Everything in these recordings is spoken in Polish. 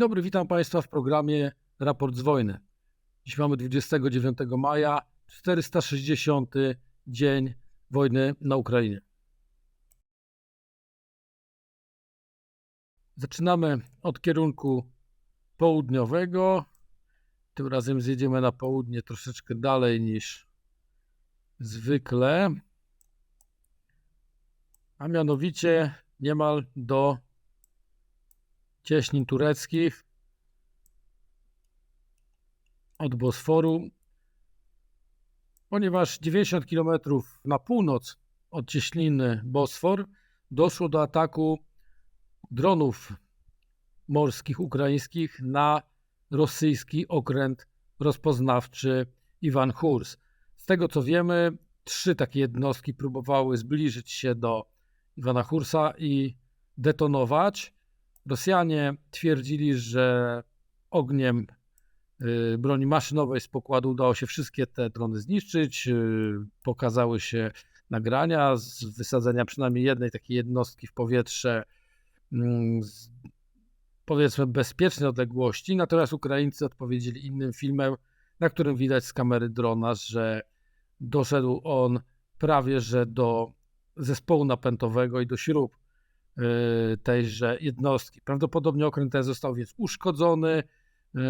dobry, witam Państwa w programie Raport z wojny. Dziś mamy 29 maja, 460 dzień wojny na Ukrainie. Zaczynamy od kierunku południowego. Tym razem zjedziemy na południe troszeczkę dalej niż zwykle, a mianowicie niemal do cieśnin tureckich od Bosforu, ponieważ 90 km na północ od cieśniny Bosfor doszło do ataku dronów morskich ukraińskich na rosyjski okręt rozpoznawczy Iwan Hurs. Z tego co wiemy, trzy takie jednostki próbowały zbliżyć się do Iwana Hursa i detonować. Rosjanie twierdzili, że ogniem y, broni maszynowej z pokładu udało się wszystkie te drony zniszczyć. Y, pokazały się nagrania z wysadzenia przynajmniej jednej takiej jednostki w powietrze mm, z powiedzmy bezpiecznej odległości. Natomiast Ukraińcy odpowiedzieli innym filmem, na którym widać z kamery drona, że doszedł on prawie że do zespołu napędowego i do śrub tejże jednostki. Prawdopodobnie okręt ten został więc uszkodzony, y,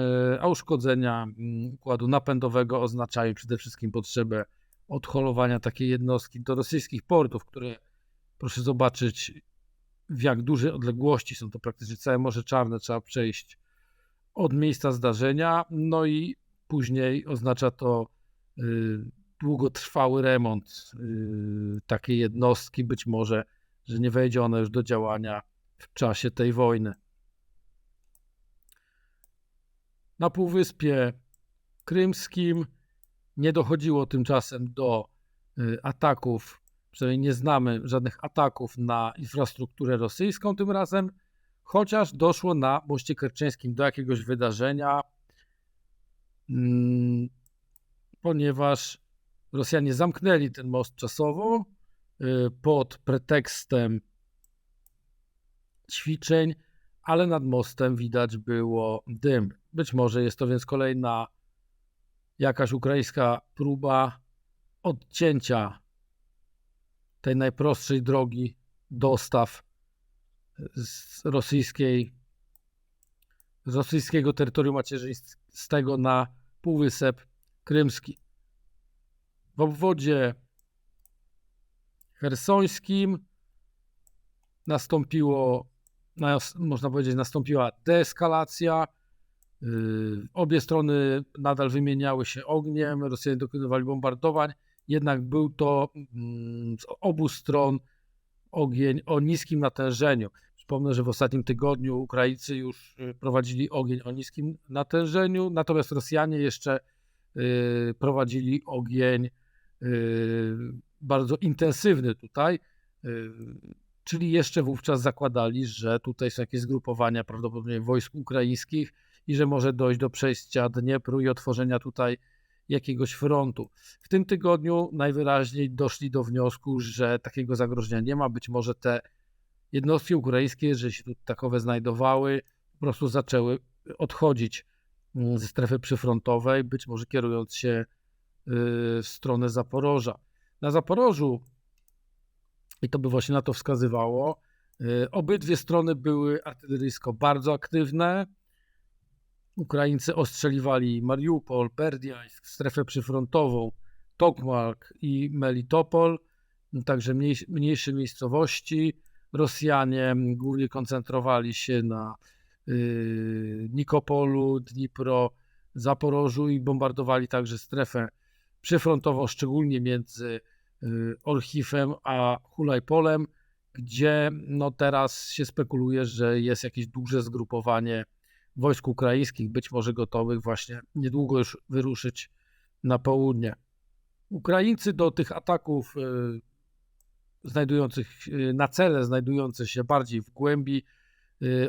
a uszkodzenia mm, układu napędowego oznaczają przede wszystkim potrzebę odholowania takiej jednostki do rosyjskich portów, które proszę zobaczyć w jak dużej odległości są to praktycznie całe Morze Czarne, trzeba przejść od miejsca zdarzenia, no i później oznacza to y, długotrwały remont takiej jednostki, być może że nie wejdzie ona już do działania w czasie tej wojny. Na Półwyspie Krymskim nie dochodziło tymczasem do y, ataków, przynajmniej nie znamy żadnych ataków na infrastrukturę rosyjską tym razem, chociaż doszło na moście kerczeńskim do jakiegoś wydarzenia, mm, ponieważ Rosjanie zamknęli ten most czasowo pod pretekstem ćwiczeń, ale nad mostem widać było dym. Być może jest to więc kolejna jakaś ukraińska próba odcięcia tej najprostszej drogi dostaw z rosyjskiej z rosyjskiego terytorium macierzystego na Półwysep Krymski. W obwodzie hersońskim nastąpiło, można powiedzieć, nastąpiła deeskalacja. Y, obie strony nadal wymieniały się ogniem, Rosjanie dokonywali bombardowań, jednak był to mm, z obu stron ogień o niskim natężeniu. Przypomnę, że w ostatnim tygodniu Ukraińcy już y, prowadzili ogień o niskim natężeniu, natomiast Rosjanie jeszcze y, prowadzili ogień bardzo intensywny tutaj, y, czyli jeszcze wówczas zakładali, że tutaj są jakieś zgrupowania prawdopodobnie wojsk ukraińskich i że może dojść do przejścia Dniepru i otworzenia tutaj jakiegoś frontu. W tym tygodniu najwyraźniej doszli do wniosku, że takiego zagrożenia nie ma. Być może te jednostki ukraińskie, że się tu takowe znajdowały, po prostu zaczęły odchodzić mm, ze strefy przyfrontowej, być może kierując się y, w stronę Zaporoża na Zaporożu, i to by właśnie na to wskazywało, y, obydwie strony były artyleryjsko bardzo aktywne. Ukraińcy ostrzeliwali Mariupol, Berdiańsk, strefę przyfrontową, Tokmak i Melitopol, także mniejsze miejscowości. Rosjanie głównie koncentrowali się na y, Nikopolu, Dnipro, Zaporożu i bombardowali także strefę przyfrontową, szczególnie między Orchifem a Hulajpolem, gdzie no teraz się spekuluje, że jest jakieś duże zgrupowanie wojsk ukraińskich, być może gotowych właśnie niedługo już wyruszyć na południe. Ukraińcy do tych ataków y, znajdujących y, na cele, znajdujące się bardziej w głębi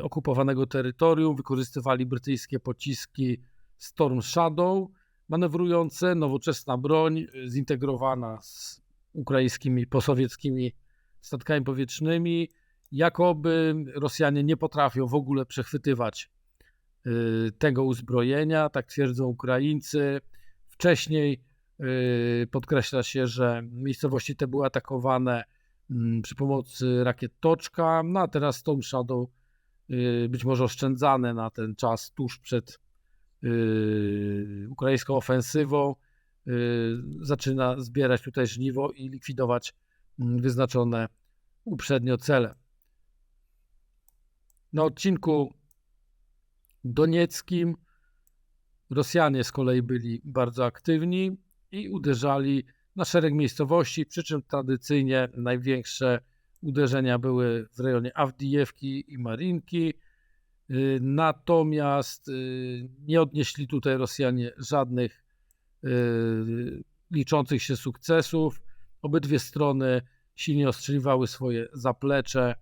okupowanego terytorium, wykorzystywali brytyjskie pociski Storm Shadow, manewrujące, nowoczesna broń y, zintegrowana z ukraińskimi, posowieckimi statkami powietrznymi. Jakoby Rosjanie nie potrafią w ogóle przechwytywać y, tego uzbrojenia, tak twierdzą Ukraińcy. Wcześniej y, podkreśla się, że miejscowości te były atakowane mm, przy pomocy rakiet Toczka, no a teraz Storm Shadow y, być może oszczędzane na ten czas tuż przed ukraińską ofensywą zaczyna zbierać tutaj żniwo i likwidować mm, wyznaczone uprzednio cele. Na odcinku donieckim Rosjanie z kolei byli bardzo aktywni i uderzali na szereg miejscowości, przy czym tradycyjnie największe uderzenia były w rejonie Awdijewki i Marinki. Y, natomiast y, nie odnieśli tutaj Rosjanie żadnych y, liczących się sukcesów. Obydwie strony silnie ostrzeliwały swoje zaplecze,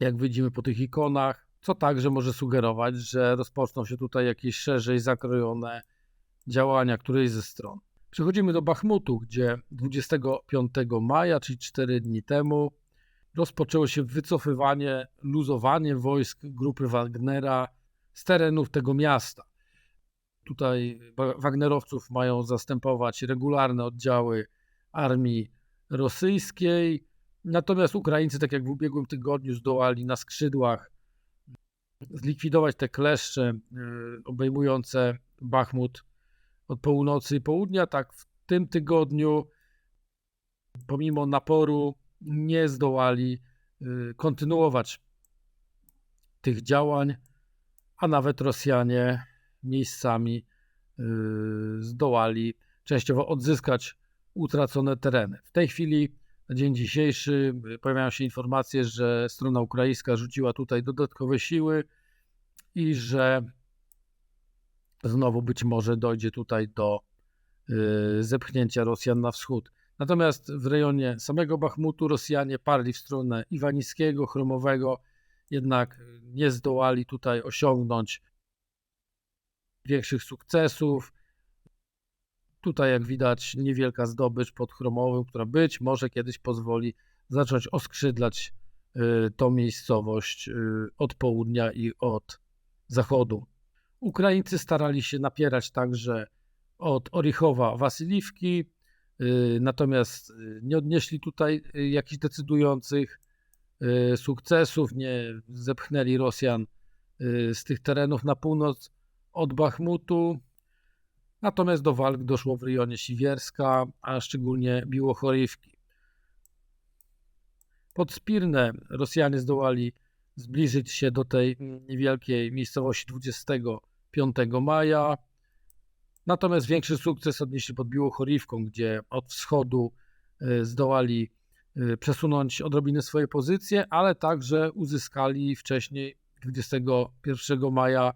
jak widzimy po tych ikonach co także może sugerować, że rozpoczną się tutaj jakieś szerzej zakrojone działania którejś ze stron. Przechodzimy do Bachmutu, gdzie 25 maja, czyli 4 dni temu, rozpoczęło się wycofywanie, luzowanie wojsk grupy Wagnera z terenów tego miasta. Tutaj Wagnerowców mają zastępować regularne oddziały armii rosyjskiej, natomiast Ukraińcy, tak jak w ubiegłym tygodniu, zdołali na skrzydłach zlikwidować te kleszcze y, obejmujące Bachmut od północy i południa. Tak w tym tygodniu, pomimo naporu, nie zdołali y, kontynuować tych działań, a nawet Rosjanie miejscami y, zdołali częściowo odzyskać utracone tereny. W tej chwili na dzień dzisiejszy pojawiają się informacje, że strona ukraińska rzuciła tutaj dodatkowe siły i że znowu być może dojdzie tutaj do y, zepchnięcia Rosjan na wschód. Natomiast w rejonie samego Bachmutu Rosjanie parli w stronę Iwanickiego, Chromowego, jednak nie zdołali tutaj osiągnąć większych sukcesów. Tutaj, jak widać, niewielka zdobycz pod Chromowym, która być może kiedyś pozwoli zacząć oskrzydlać y, tą miejscowość y, od południa i od zachodu. Ukraińcy starali się napierać także od Orichowa Wasyliwki, y, natomiast nie odnieśli tutaj jakichś decydujących sukcesów, nie zepchnęli Rosjan z tych terenów na północ od Bachmutu. Natomiast do walk doszło w rejonie Siwierska, a szczególnie Biłochorywki. Pod Spirne Rosjanie zdołali zbliżyć się do tej niewielkiej miejscowości 25 maja. Natomiast większy sukces odnieśli pod Biłochorywką, gdzie od wschodu e, zdołali e, przesunąć odrobinę swoje pozycje, ale także uzyskali wcześniej 21 maja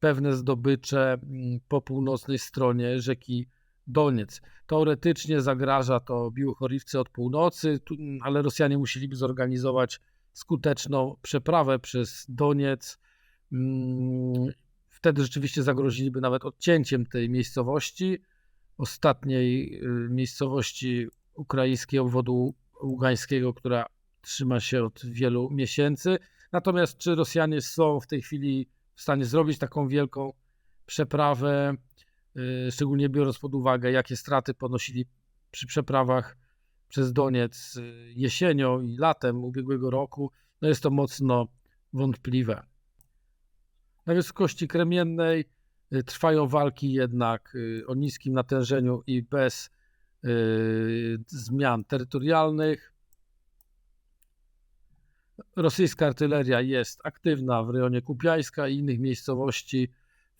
pewne zdobycze mm, po północnej stronie rzeki Doniec. Teoretycznie zagraża to Biłochorywce od północy, mm, ale Rosjanie musieliby zorganizować skuteczną przeprawę przez Doniec. Mm, wtedy rzeczywiście zagroziliby nawet odcięciem tej miejscowości, ostatniej y, miejscowości ukraińskiej obwodu ługańskiego, która trzyma się od wielu miesięcy. Natomiast czy Rosjanie są w tej chwili w stanie zrobić taką wielką przeprawę, y, szczególnie biorąc pod uwagę, jakie straty ponosili przy przeprawach przez Doniec y, jesienią i latem ubiegłego roku, no jest to mocno wątpliwe. Na wysokości kremiennej y, trwają walki jednak o niskim natężeniu i bez zmian terytorialnych. Rosyjska artyleria jest aktywna w rejonie Kupiańska i innych miejscowości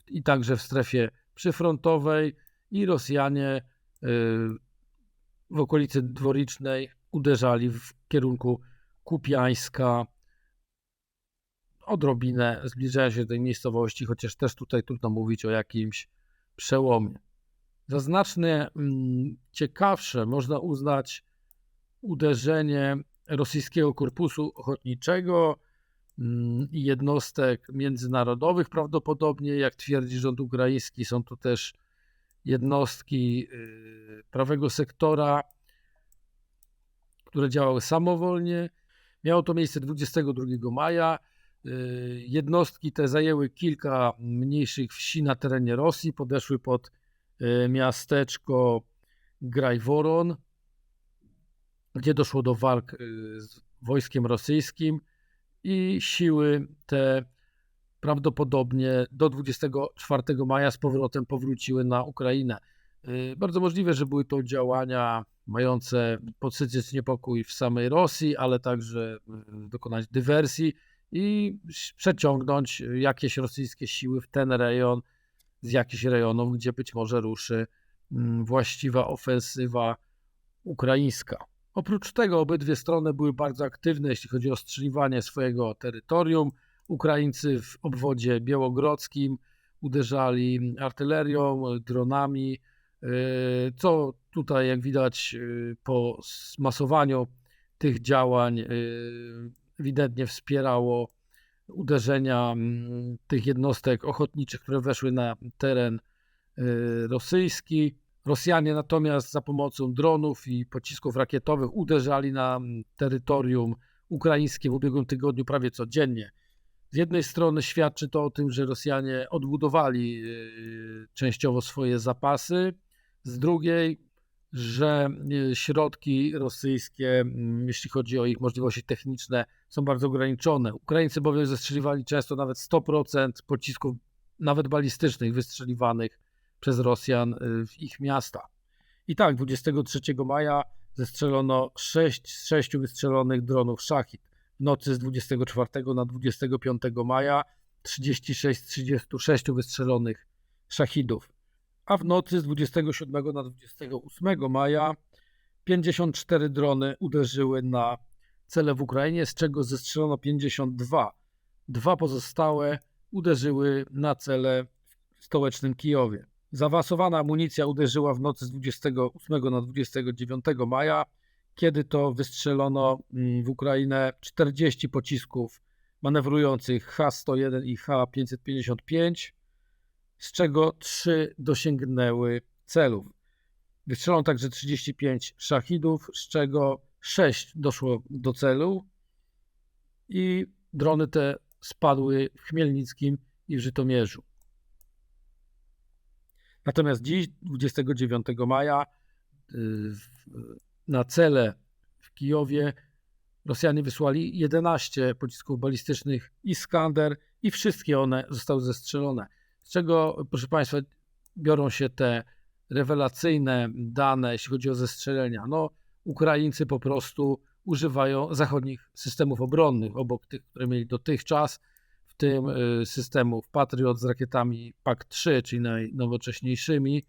i także w strefie przyfrontowej i Rosjanie y, w okolicy dworicznej uderzali w kierunku Kupiańska. Odrobinę zbliżają się do tej miejscowości, chociaż też tutaj trudno mówić o jakimś przełomie. Za znacznie mm, ciekawsze można uznać uderzenie rosyjskiego korpusu ochotniczego mm, jednostek międzynarodowych. Prawdopodobnie, jak twierdzi rząd ukraiński, są to też jednostki y, prawego sektora, które działały samowolnie. Miało to miejsce 22 maja, Y, Jednostki te zajęły kilka mniejszych wsi na terenie Rosji, podeszły pod y, miasteczko Grajworon, gdzie doszło do walk y, z wojskiem rosyjskim i siły te prawdopodobnie do 24 maja z powrotem powróciły na Ukrainę. Y, Bardzo możliwe, że były to działania mające podsycić niepokój w samej Rosji, ale także y, dokonać dywersji i przeciągnąć jakieś rosyjskie siły w ten rejon z jakichś rejonów, gdzie być może ruszy mm, właściwa ofensywa ukraińska. Oprócz tego obydwie strony były bardzo aktywne, jeśli chodzi o strzeliwanie swojego terytorium. Ukraińcy w obwodzie białogrodzkim uderzali artylerią, dronami, yy, co tutaj, jak widać, yy, po zmasowaniu tych działań yy, ewidentnie wspierało uderzenia tych jednostek ochotniczych, które weszły na teren rosyjski. Rosjanie natomiast za pomocą dronów i pocisków rakietowych uderzali na mm, terytorium ukraińskie w ubiegłym tygodniu prawie codziennie. Z jednej strony świadczy to o tym, że Rosjanie odbudowali y, częściowo swoje zapasy, z drugiej, że y, środki rosyjskie, mm, jeśli chodzi o ich możliwości techniczne, są bardzo ograniczone. Ukraińcy bowiem zestrzeliwali często nawet 100% pocisków, nawet balistycznych, wystrzeliwanych przez Rosjan y, w ich miasta. I tak, 23 maja zestrzelono 6 z 6 wystrzelonych dronów Szachid. W nocy z 24 na 25 maja 36 z 36 wystrzelonych Szachidów. A w nocy z 27 na 28 maja 54 drony uderzyły na cele w Ukrainie, z czego zestrzelono 52. Dwa pozostałe uderzyły na cele w stołecznym Kijowie. Zaawansowana amunicja uderzyła w nocy z 28 na 29 maja, kiedy to wystrzelono mm, w Ukrainę 40 pocisków manewrujących H-101 i H-555, z czego 3 dosięgnęły celów. Wystrzelono także 35 szachidów, z czego 6 doszło do celu i drony te spadły w Chmielnickim i w Żytomierzu. Natomiast dziś, 29 maja, y, na cele w Kijowie Rosjanie wysłali 11 pocisków balistycznych Iskander i wszystkie one zostały zestrzelone. Z czego, proszę Państwa, biorą się te rewelacyjne dane, jeśli chodzi o zestrzelenia? No, Ukraińcy po prostu używają zachodnich systemów obronnych, obok tych, które mieli dotychczas, w tym y, systemów Patriot z rakietami PAK-3, czyli najnowocześniejszymi.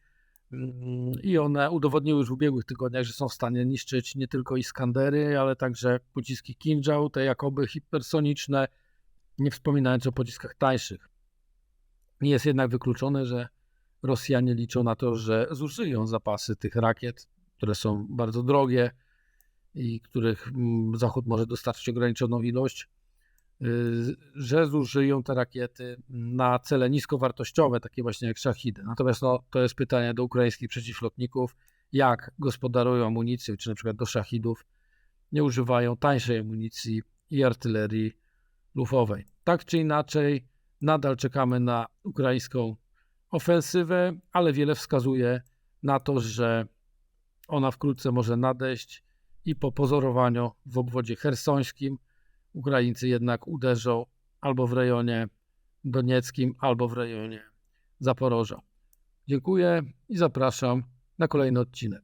Mm, I one udowodniły już w ubiegłych tygodniach, że są w stanie niszczyć nie tylko Iskandery, ale także pociski Kinjal, te jakoby hipersoniczne, nie wspominając o pociskach tańszych. Nie jest jednak wykluczone, że Rosjanie liczą na to, że zużyją zapasy tych rakiet, które są bardzo drogie i których mm, Zachód może dostarczyć ograniczoną ilość, że zużyją te rakiety na cele niskowartościowe, takie właśnie jak szachidy. Natomiast no, to jest pytanie do ukraińskich przeciwlotników, jak gospodarują amunicją, czy na przykład do szachidów nie używają tańszej amunicji i artylerii lufowej. Tak czy inaczej, nadal czekamy na ukraińską ofensywę, ale wiele wskazuje na to, że ona wkrótce może nadejść i po pozorowaniu w obwodzie hersońskim Ukraińcy jednak uderzą albo w rejonie donieckim, albo w rejonie Zaporoża. Dziękuję i zapraszam na kolejny odcinek.